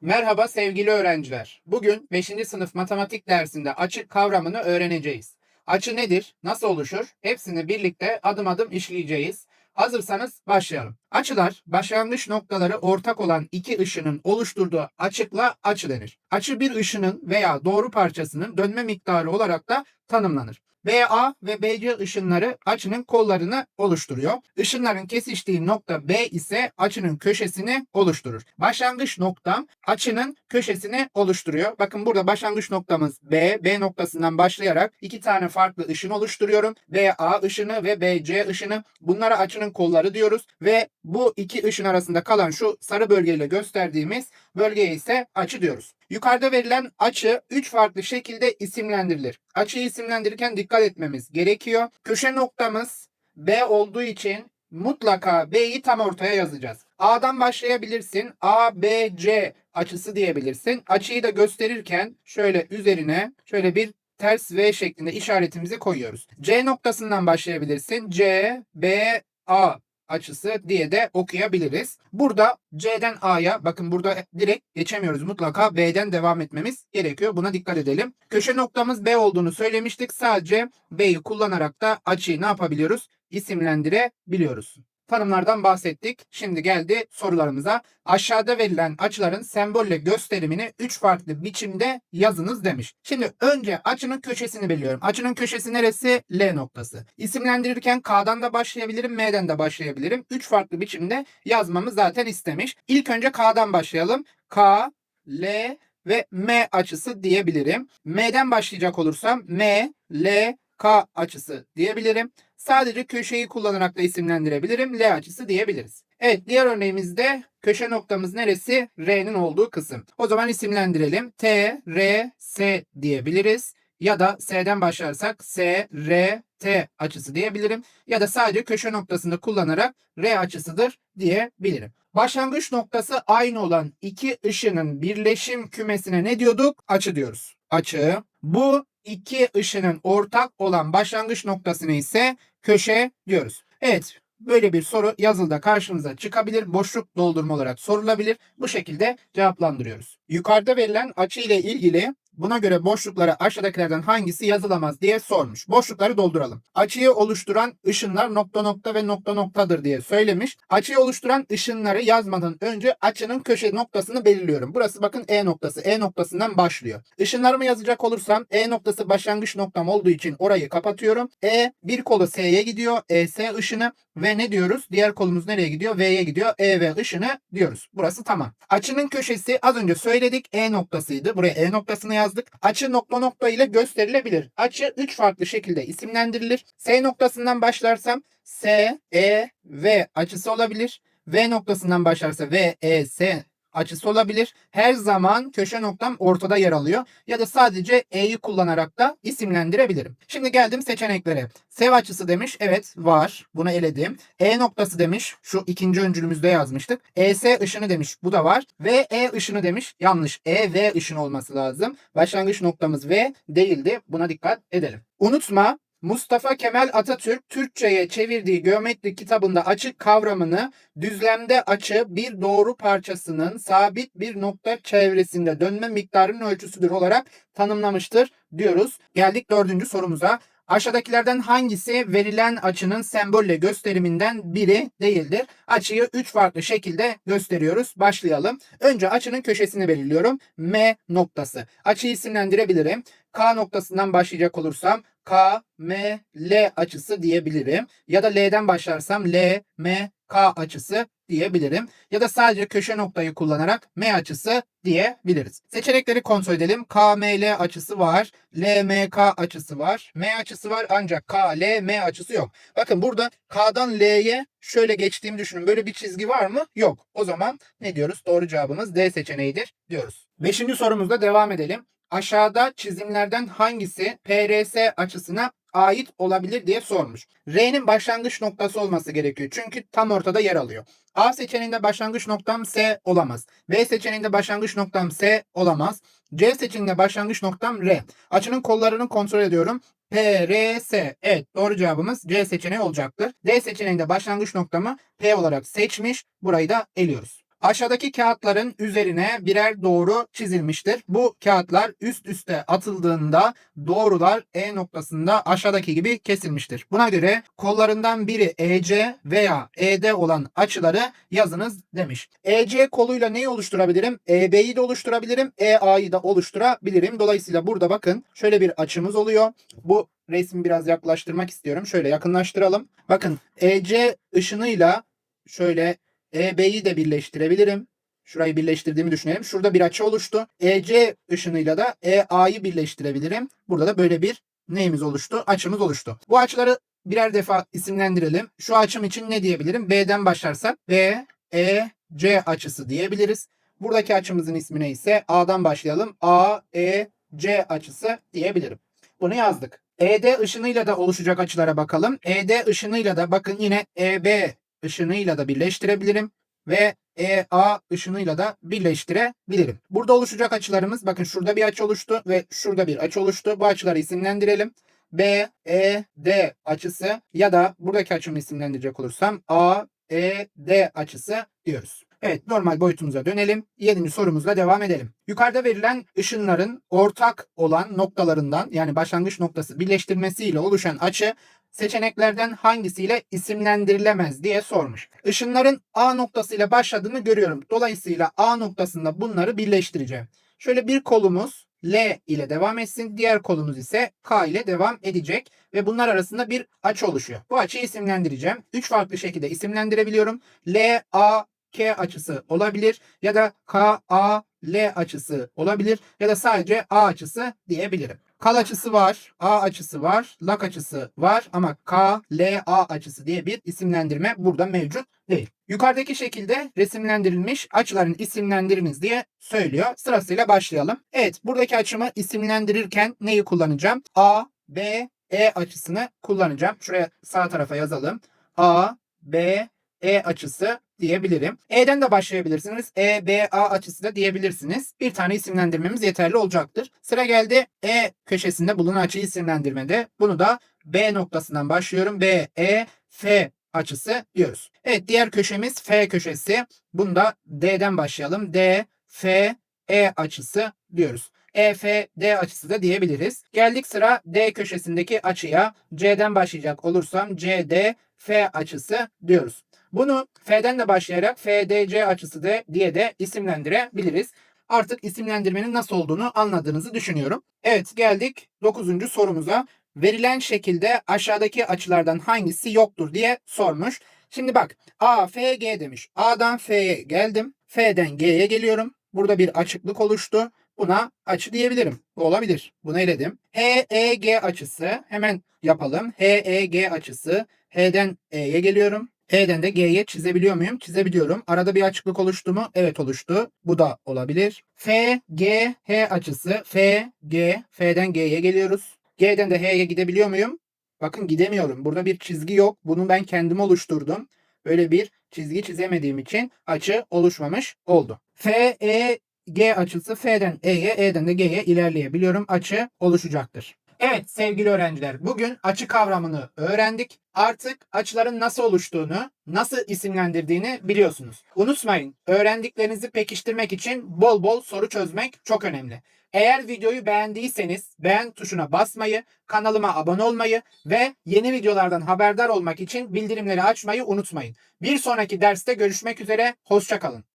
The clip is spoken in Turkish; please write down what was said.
Merhaba sevgili öğrenciler. Bugün 5. sınıf matematik dersinde açı kavramını öğreneceğiz. Açı nedir? Nasıl oluşur? Hepsini birlikte adım adım işleyeceğiz. Hazırsanız başlayalım. Açılar başlangıç noktaları ortak olan iki ışının oluşturduğu açıkla açı denir. Açı bir ışının veya doğru parçasının dönme miktarı olarak da tanımlanır. BA ve BC ışınları açının kollarını oluşturuyor. Işınların kesiştiği nokta B ise açının köşesini oluşturur. Başlangıç noktam açının köşesini oluşturuyor. Bakın burada başlangıç noktamız B. B noktasından başlayarak iki tane farklı ışın oluşturuyorum. BA ışını ve BC ışını. Bunlara açının kolları diyoruz ve bu iki ışın arasında kalan şu sarı bölgeyle gösterdiğimiz bölgeye ise açı diyoruz. Yukarıda verilen açı 3 farklı şekilde isimlendirilir. Açıyı isimlendirirken dikkat etmemiz gerekiyor. Köşe noktamız B olduğu için mutlaka B'yi tam ortaya yazacağız. A'dan başlayabilirsin. A, B, C açısı diyebilirsin. Açıyı da gösterirken şöyle üzerine şöyle bir ters V şeklinde işaretimizi koyuyoruz. C noktasından başlayabilirsin. C, B, A açısı diye de okuyabiliriz. Burada C'den A'ya bakın burada direkt geçemiyoruz. Mutlaka B'den devam etmemiz gerekiyor. Buna dikkat edelim. Köşe noktamız B olduğunu söylemiştik. Sadece B'yi kullanarak da açıyı ne yapabiliyoruz? İsimlendirebiliyoruz. Tanımlardan bahsettik. Şimdi geldi sorularımıza. Aşağıda verilen açıların sembolle gösterimini 3 farklı biçimde yazınız demiş. Şimdi önce açının köşesini biliyorum. Açının köşesi neresi? L noktası. İsimlendirirken K'dan da başlayabilirim, M'den de başlayabilirim. 3 farklı biçimde yazmamı zaten istemiş. İlk önce K'dan başlayalım. K, L ve M açısı diyebilirim. M'den başlayacak olursam M, L, K açısı diyebilirim. Sadece köşeyi kullanarak da isimlendirebilirim. L açısı diyebiliriz. Evet diğer örneğimizde köşe noktamız neresi? R'nin olduğu kısım. O zaman isimlendirelim. T, R, S diyebiliriz. Ya da S'den başlarsak S, R, T açısı diyebilirim. Ya da sadece köşe noktasını kullanarak R açısıdır diyebilirim. Başlangıç noktası aynı olan iki ışının birleşim kümesine ne diyorduk? Açı diyoruz. Açı. Bu iki ışının ortak olan başlangıç noktasını ise köşe diyoruz. Evet böyle bir soru yazılıda karşınıza çıkabilir. Boşluk doldurma olarak sorulabilir. Bu şekilde cevaplandırıyoruz. Yukarıda verilen açı ile ilgili Buna göre boşluklara aşağıdakilerden hangisi yazılamaz diye sormuş. Boşlukları dolduralım. Açıyı oluşturan ışınlar nokta nokta ve nokta noktadır diye söylemiş. Açıyı oluşturan ışınları yazmadan önce açının köşe noktasını belirliyorum. Burası bakın E noktası. E noktasından başlıyor. Işınlarımı yazacak olursam E noktası başlangıç noktam olduğu için orayı kapatıyorum. E bir kolu S'ye gidiyor. ES ışını ve ne diyoruz? Diğer kolumuz nereye gidiyor? V'ye gidiyor. E ve ışını diyoruz. Burası tamam. Açının köşesi az önce söyledik E noktasıydı. Buraya E noktasını yazdık. Açı nokta nokta ile gösterilebilir. Açı 3 farklı şekilde isimlendirilir. S noktasından başlarsam S, E, V açısı olabilir. V noktasından başlarsa V, E, S açısı olabilir. Her zaman köşe noktam ortada yer alıyor. Ya da sadece E'yi kullanarak da isimlendirebilirim. Şimdi geldim seçeneklere. Sev açısı demiş. Evet var. Bunu eledim. E noktası demiş. Şu ikinci öncülümüzde yazmıştık. ES ışını demiş. Bu da var. Ve E ışını demiş. Yanlış. E V ışını olması lazım. Başlangıç noktamız V değildi. Buna dikkat edelim. Unutma Mustafa Kemal Atatürk Türkçe'ye çevirdiği geometri kitabında açı kavramını düzlemde açı bir doğru parçasının sabit bir nokta çevresinde dönme miktarının ölçüsüdür olarak tanımlamıştır diyoruz. Geldik dördüncü sorumuza. Aşağıdakilerden hangisi verilen açının sembolle gösteriminden biri değildir? Açıyı 3 farklı şekilde gösteriyoruz. Başlayalım. Önce açının köşesini belirliyorum. M noktası. Açıyı isimlendirebilirim. K noktasından başlayacak olursam K, M, L açısı diyebilirim. Ya da L'den başlarsam L, M, K açısı diyebilirim. Ya da sadece köşe noktayı kullanarak M açısı diyebiliriz. Seçenekleri kontrol edelim. KML açısı var. LMK açısı var. M açısı var ancak KLM açısı yok. Bakın burada K'dan L'ye şöyle geçtiğimi düşünün. Böyle bir çizgi var mı? Yok. O zaman ne diyoruz? Doğru cevabımız D seçeneğidir diyoruz. Beşinci sorumuzda devam edelim. Aşağıda çizimlerden hangisi PRS açısına ait olabilir diye sormuş. R'nin başlangıç noktası olması gerekiyor. Çünkü tam ortada yer alıyor. A seçeneğinde başlangıç noktam S olamaz. B seçeneğinde başlangıç noktam S olamaz. C seçeneğinde başlangıç noktam R. Açının kollarını kontrol ediyorum. P, R, S. Evet doğru cevabımız C seçeneği olacaktır. D seçeneğinde başlangıç noktamı P olarak seçmiş. Burayı da eliyoruz. Aşağıdaki kağıtların üzerine birer doğru çizilmiştir. Bu kağıtlar üst üste atıldığında doğrular E noktasında aşağıdaki gibi kesilmiştir. Buna göre kollarından biri EC veya ED olan açıları yazınız demiş. EC koluyla neyi oluşturabilirim? EB'yi de oluşturabilirim. EA'yı da oluşturabilirim. Dolayısıyla burada bakın şöyle bir açımız oluyor. Bu resmi biraz yaklaştırmak istiyorum. Şöyle yakınlaştıralım. Bakın EC ışınıyla şöyle EB'yi de birleştirebilirim. Şurayı birleştirdiğimi düşünelim. Şurada bir açı oluştu. EC ışınıyla da EA'yı birleştirebilirim. Burada da böyle bir neyimiz oluştu? Açımız oluştu. Bu açıları birer defa isimlendirelim. Şu açım için ne diyebilirim? B'den başlarsak B, E, C açısı diyebiliriz. Buradaki açımızın ismi neyse A'dan başlayalım. A, E, C açısı diyebilirim. Bunu yazdık. ED ışınıyla da oluşacak açılara bakalım. ED ışınıyla da bakın yine EB ışınıyla da birleştirebilirim ve EA ışınıyla da birleştirebilirim. Burada oluşacak açılarımız bakın şurada bir açı oluştu ve şurada bir açı oluştu. Bu açıları isimlendirelim. B, E, D açısı ya da buradaki açımı isimlendirecek olursam A, E, D açısı diyoruz. Evet normal boyutumuza dönelim. 7. sorumuzla devam edelim. Yukarıda verilen ışınların ortak olan noktalarından yani başlangıç noktası birleştirmesiyle oluşan açı seçeneklerden hangisiyle isimlendirilemez diye sormuş. Işınların A noktasıyla başladığını görüyorum. Dolayısıyla A noktasında bunları birleştireceğim. Şöyle bir kolumuz L ile devam etsin. Diğer kolumuz ise K ile devam edecek. Ve bunlar arasında bir açı oluşuyor. Bu açıyı isimlendireceğim. Üç farklı şekilde isimlendirebiliyorum. L, A, K açısı olabilir ya da K, A, L açısı olabilir ya da sadece A açısı diyebilirim. Kal açısı var, A açısı var, lak açısı var ama K, L, A açısı diye bir isimlendirme burada mevcut değil. Yukarıdaki şekilde resimlendirilmiş açıların isimlendiriniz diye söylüyor. Sırasıyla başlayalım. Evet buradaki açımı isimlendirirken neyi kullanacağım? A, B, E açısını kullanacağım. Şuraya sağ tarafa yazalım. A, B, E açısı diyebilirim. E'den de başlayabilirsiniz. E, B, A açısı da diyebilirsiniz. Bir tane isimlendirmemiz yeterli olacaktır. Sıra geldi E köşesinde bulunan açıyı isimlendirmede. Bunu da B noktasından başlıyorum. B, E, F açısı diyoruz. Evet diğer köşemiz F köşesi. Bunu da D'den başlayalım. D, F, E açısı diyoruz. E, F, D açısı da diyebiliriz. Geldik sıra D köşesindeki açıya. C'den başlayacak olursam C, D, F açısı diyoruz. Bunu F'den de başlayarak FDC açısı da diye de isimlendirebiliriz. Artık isimlendirmenin nasıl olduğunu anladığınızı düşünüyorum. Evet geldik 9. sorumuza. Verilen şekilde aşağıdaki açılardan hangisi yoktur diye sormuş. Şimdi bak A, F, G demiş. A'dan F'ye geldim. F'den G'ye geliyorum. Burada bir açıklık oluştu. Buna açı diyebilirim. Bu olabilir. Bunu eledim. HEG açısı hemen yapalım. HEG açısı. H'den E'ye geliyorum. E'den de G'ye çizebiliyor muyum? Çizebiliyorum. Arada bir açıklık oluştu mu? Evet oluştu. Bu da olabilir. F, G, H açısı. F, G, F'den G'ye geliyoruz. G'den de H'ye gidebiliyor muyum? Bakın gidemiyorum. Burada bir çizgi yok. Bunu ben kendim oluşturdum. Böyle bir çizgi çizemediğim için açı oluşmamış oldu. F, E, G açısı F'den E'ye, E'den de G'ye ilerleyebiliyorum. Açı oluşacaktır. Evet sevgili öğrenciler bugün açı kavramını öğrendik. Artık açıların nasıl oluştuğunu, nasıl isimlendirdiğini biliyorsunuz. Unutmayın öğrendiklerinizi pekiştirmek için bol bol soru çözmek çok önemli. Eğer videoyu beğendiyseniz beğen tuşuna basmayı, kanalıma abone olmayı ve yeni videolardan haberdar olmak için bildirimleri açmayı unutmayın. Bir sonraki derste görüşmek üzere, hoşçakalın.